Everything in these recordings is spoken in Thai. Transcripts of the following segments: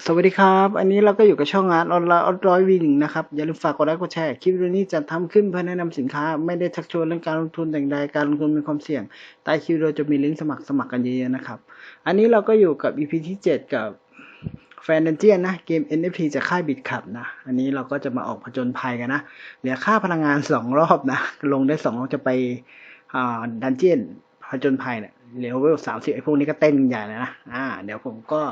สวัสดีครับ อันนี้เราก็อยู่กับช่องงานออนไลน์ออนร้อยวีหนึ่งนะครับ อย่าลืมฝากกดไลค์กดแชร์ คลิปวิดีโอนี้จะทำขึ้นเพื่อแนะนำสินค้า ไม่ได้ชักชวนเรื่องการลงทุนแต่อย่างใดการลงทุนเป็นความเสี่ยง ใต้คลิปเราจะมีลิงก์สมัครสมัครกันเยอะๆนะครับ อันนี้เราก็อยู่กับ EP ที่ 7 กับแฟนดันเจียนนะเกม NFT จากค่ายบิตขับนะ อันนี้เราก็จะมาออกผจญภัยกันนะ เหลือค่าพลังงาน 2 รอบนะ ลงได้2รอบจะไปอ่าดันเจียนผจญภัยเนี่ยเลเวลสามสิบไอ้พวกนี้ก็เต้นใหญ่เลยนะ อ่า เดี๋ยวผมก็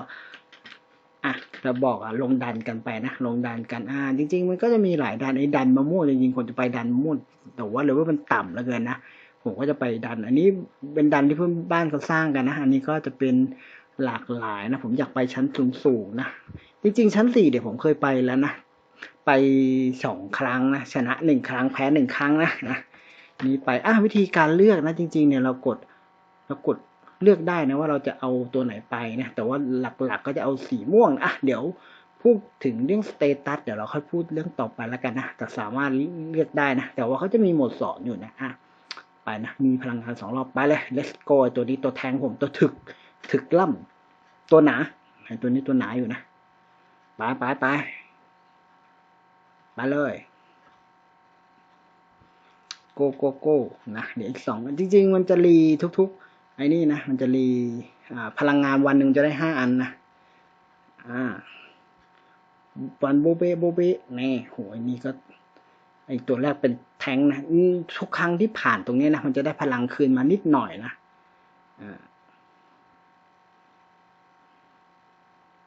อะเราบอกอะลงดันกันไปนะลงดันกันอ่าจริง ๆ มันก็จะมีหลายดันไอ้ดันมะม่วงจริงๆคนจะไปดันมะม่วงแต่ว่าเลเวลมันต่ำเหลือเกินนะผมก็จะไปดัน อันนี้เป็นดันที่เพื่อนบ้านเขาสร้างกันนะ อันนี้ก็จะเป็นหลากหลายนะ ผมอยากไปชั้นสูงๆนะ จริง ๆ ชั้นสี่เดี๋ยวผมเคยไปแล้วนะ ไปสองครั้งนะ ชนะหนึ่งครั้งแพ้หนึ่งครั้งนะนะนี่ไปอะวิธีการเลือกนะ จริง ๆ เนี่ยเรากดเรากด เลือกได้นะว่าเราจะเอาตัวไหนไปนะแต่ว่าหลักๆก็จะเอาสีม่วงอะเดี๋ยวพูดถึงเรื่องสเตตัสเดี๋ยวเราค่อยพูดเรื่องต่อไปแล้วกันนะแต่สามารถเลือกได้นะ แต่ว่าเขาจะมีโหมดสอนอยู่นะอะไปนะมีพลังงานสองรอบไปเลย let's go ตัวนี้ตัวแทงผมตัวถึกถึกล่ำตัวหนาไอ้ตัวนี้ตัวหนาอยู่นะไปไปไปไปเลยโกโกโก้นะเดี๋ยวอีกสองจริง ๆ มันจะรีทุกๆไอ้นี่นะมันจะรีพลังงานวันหนึ่งจะได้ห้าอันนะอ่าวันโบเบโบเบนี่โหไอ้นี่ก็ไอตัวแรกเป็นแทงนะทุกครั้งที่ผ่านตรงนี้นะมันจะได้พลังคืนมานิดหน่อยนะอ่า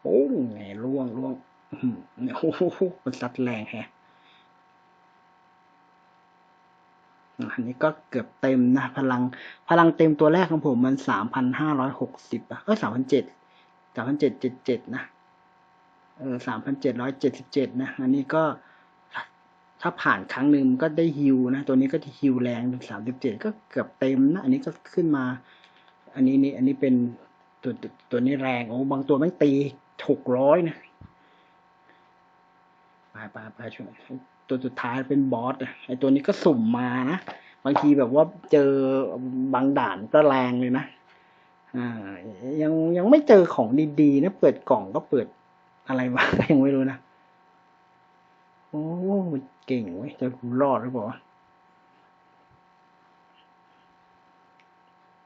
โอ้ไงล่วงล่วงโอ้โหมันซัดแรงแฮะ อันนี้ก็เกือบเต็มนะ พลังพลังเต็มตัวแรกของผมมันสามพันห้าร้อยหกสิบอะเออสามพันเจ็ดสามพันเจ็ดเจ็ดเจ็ดนะเออสามพันเจ็ดร้อยเจ็ดสิบเจ็ดนะ อันนี้ก็ถ้าผ่านครั้งหนึ่งมันก็ได้ฮิวนะ ตัวนี้ก็จะฮิวแรงถึงสามสิบเจ็ดก็เกือบเต็มนะ อันนี้ก็ขึ้นมา อันนี้นี่อันนี้เป็นตัวตัวนี้แรงโอ้บางตัวไม่งตีหกร้อยนะไปไปไปช่วยตัวสุดท้ายเป็นบอสไอตัวนี้ก็สุ่มมานะ บางทีแบบว่าเจอบางด่านก็แรงเลยนะอ่ายังยังไม่เจอของดีๆนะเปิดกล่องก็เปิดอะไรมายังไม่รู้นะโอ้มันเก่งเว้ยจะรอดหรือเปล่า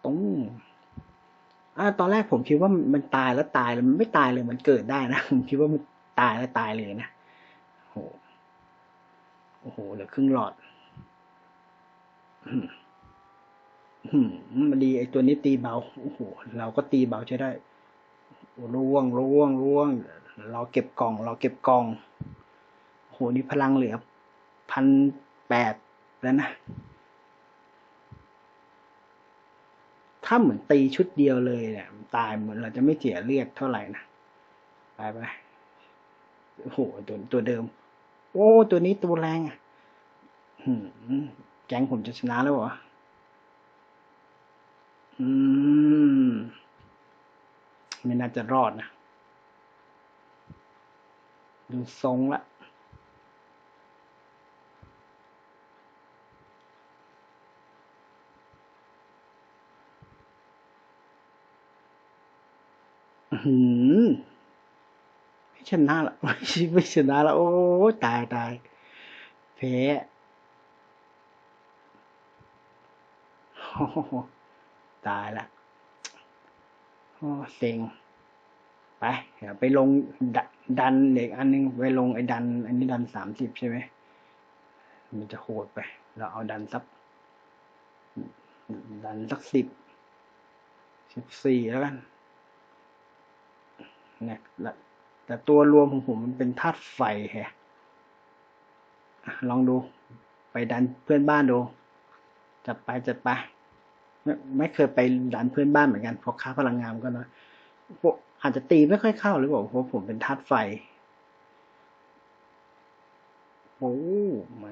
ตุ้งอ่าตอนแรกผมคิดว่ามันตายแล้วตายเลยมันไม่ตายเลยมันเกิดได้นะผมคิดว่ามันตายแล้วตายเลยนะโอ้โหเหลือครึ่งหลอด มันดีไอตัวนี้ตีเบา โอ้โห เราก็ตีเบาใช้ได้ร่วงร่วงร่วง เราเก็บกล่อง เราเก็บกล่อง โห นี่พลังเหลือพันแปดแล้วนะ ถ้าเหมือนตีชุดเดียวเลยเนี่ย ตายเหมือนเราจะไม่เสียเลือดเท่าไหร่นะ ไปไปโอ้โห ตัวตัวเดิม โอ้ ตัวนี้ตัวแรงอะ แก๊งผมจะชนะแล้วเหรอ อืม ไม่น่าจะรอดนะ ดูทรงละอื้อหือไม่ชนะละไม่ใช่ไม่ชนะละโอ้ตายตายแพ้โอ้โห ตายละโอ้เซ็งไปเดี๋ยวไปลงดันเด็กอันนึงไปลงไอ้ดัน อันนี้ดันสามสิบใช่ไหมมันจะโหดไป เราเอาดันสัก ดันสักสิบสิบสี่แล้วกันเนี่ยและแต่ตัวรวมของผมมันเป็นธาตุไฟแฮะลองดู ไปดันเพื่อนบ้านดู จัดไปจัดไป ไม่เคยไปดันเพื่อนบ้านเหมือนกันเพราะค่าพลังงานก็น้อยพวกอาจจะตีไม่ค่อยเข้าหรือเปล่าเพราะผมเป็นธาตุไฟโอ้มา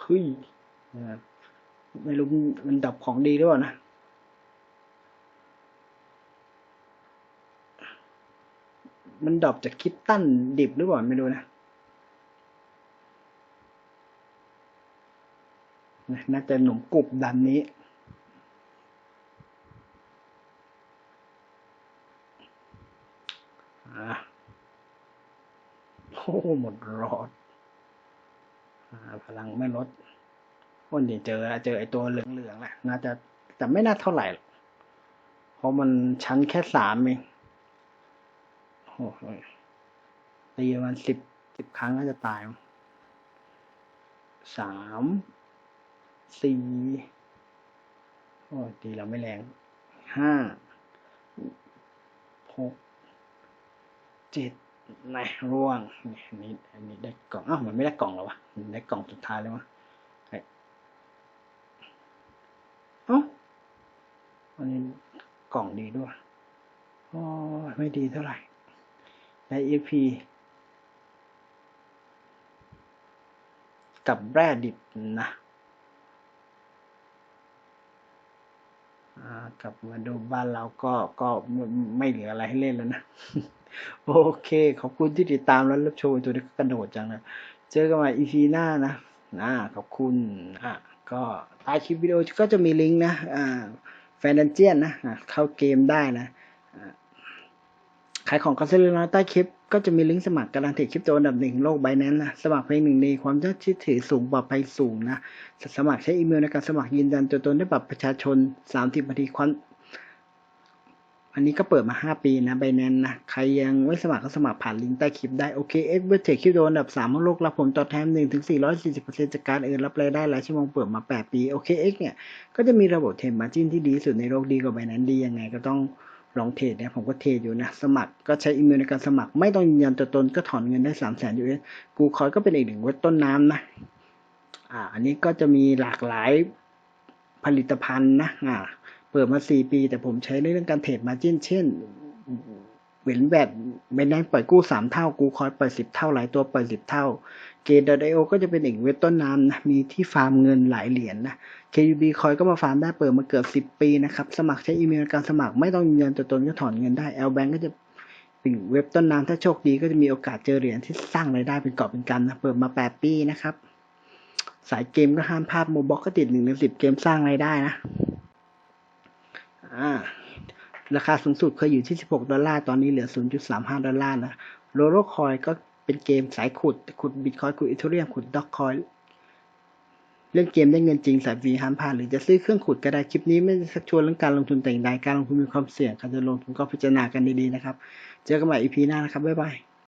เฮ้ยนะครับไม่รู้มันดับของดีหรือเปล่านะมันดรอปจากคิตตันดิบหรือเปล่าไม่รู้นะ นะน่าจะหนุ่มกรุบดันนี้ โอ้หมดรอดอพลังไม่ลดโอ้นี่เจอแล้วเจอไอตัวเหลืองๆแหละน่าจะแต่ไม่น่าเท่าไหร่ เพราะมันชั้นแค่สามเองโอ้โหตีมันสิบสิบครั้งก็จะตายสาม สี่โอ้ตีเราไม่แรงห้าหกเจ็ดนะร่วงนี่อันนี้อันนี้ได้กล่องอ้าวมันไม่ได้กล่องแล้วะได้กล่องสุดท้ายแล้ววะเฮ้ยเอ้าอันนี้กล่องดีด้วยอ๋อไม่ดีเท่าไหร่ได้ EP กับแร่ดิบนะ อ่า กลับมาดูบ้านเราก็ก็ไม่ม่เหลืออะไรให้เล่นแล้วนะ โอเค ขอบคุณที่ติดตามแล้วรับชมตัวนี้ก็กระโดดจังนะ เจอกันใหม่ EP หน้านะนะขอบคุณอะก็ใต้คลิปวิดีโอก็จะมีลิงก์นะอ่าแฟนดันเจียนนะเข้าเกมได้นะ ขายของกันเล็กน้อยใต้คลิป ก็จะมีลิงก์สมัครการันตีคลิปตัวอันดับหนึ่งโลกใบนั้นนะ สมัครเพียงหนึ่งในความน่าเชื่อถือสูงปลอดภัยสูงนะ สมัครใช้อีเมลในการสมัครยืนยันตัวตนด้วยบัตรประชาชน 30นาทีความอันนี้ก็เปิดมา 5 ปีนะไบแนนนะ ใครยังไม่สมัครก็สมัครผ่านลิงก์ใต้คลิปได้ โอเคเอ็กเวอร์เทคคลิปโดนอันดับ3ของโลกรับผลตอบแทน1ถึง440%จากการเอินรับรายได้รายชั่วโมงเปิดมา 8 ปี โอเคเอ็กเนี่ย ก็จะมีระบบเทรดมาจิ้นที่ดีสุดในโลกดีกว่าไบแนนดียังไงก็ต้อง ลองเทรดนะผมก็เทรดอยู่นะ สมัครก็ใช้อีเมลในการสมัคร ไม่ต้องยืนยันตัวตนก็ถอนเงินได้สามแสนยูเอสกูคอยก็เป็นอีกหนึ่งเว็บต้นน้ำนะ อ่า อันนี้ก็จะมีหลากหลายผลิตภัณฑ์นะ อ่า เปิดมาสี่ปี แต่ผมใช้ในเรื่องการเทรดมาจิ้นเช่น เหมือนแบบไม่ได้ปล่อยกู้สามเท่า กูคอยปล่อยสิบเท่า หลายตัวปล่อยสิบเท่า เกดไอโอก็จะเป็นอีกเว็บต้นน้ำนะ มีที่ฟาร์มเงินหลายเหรียญนะ KUB คอยก็มาฟาร์มได้เปิดมาเกือบสิบปีนะครับ สมัครใช้อีเมลในการสมัครไม่ต้องยืนยันตัวตนก็ถอนเงินได้ L Bank ก็จะเป็นเว็บต้นน้ำถ้าโชคดีก็จะมีโอกาสเจอเหรียญที่สร้างรายได้เป็นกอบเป็นกำนะ เปิดมาแปดปีนะครับ สายเกมก็ห้ามพลาดโมบ็อกก็ติดหนึ่งในสิบเกมสร้างรายได้นะ อ่า ราคาสูงสุดเคยอยู่ที่ 16 ดอลลาร์ ตอนนี้เหลือ 0.35 ดอลลาร์นะโรโลคอยก็เป็นเกมสายขุด ขุดบิตคอยขุดอีเทเรียม ขุดด็อกคอยเล่นเกมได้เงินจริงสายฟรีห้ามพลาดหรือจะซื้อเครื่องขุดก็ได้คลิปนี้ไม่ได้ชักชวนเรื่องการลงทุนแต่งใดการลงทุนมีความเสี่ยงการจะลงทุนก็พิจารณากันดีๆนะครับ เจอกันใหม่ EP หน้านะครับ บ๊ายบาย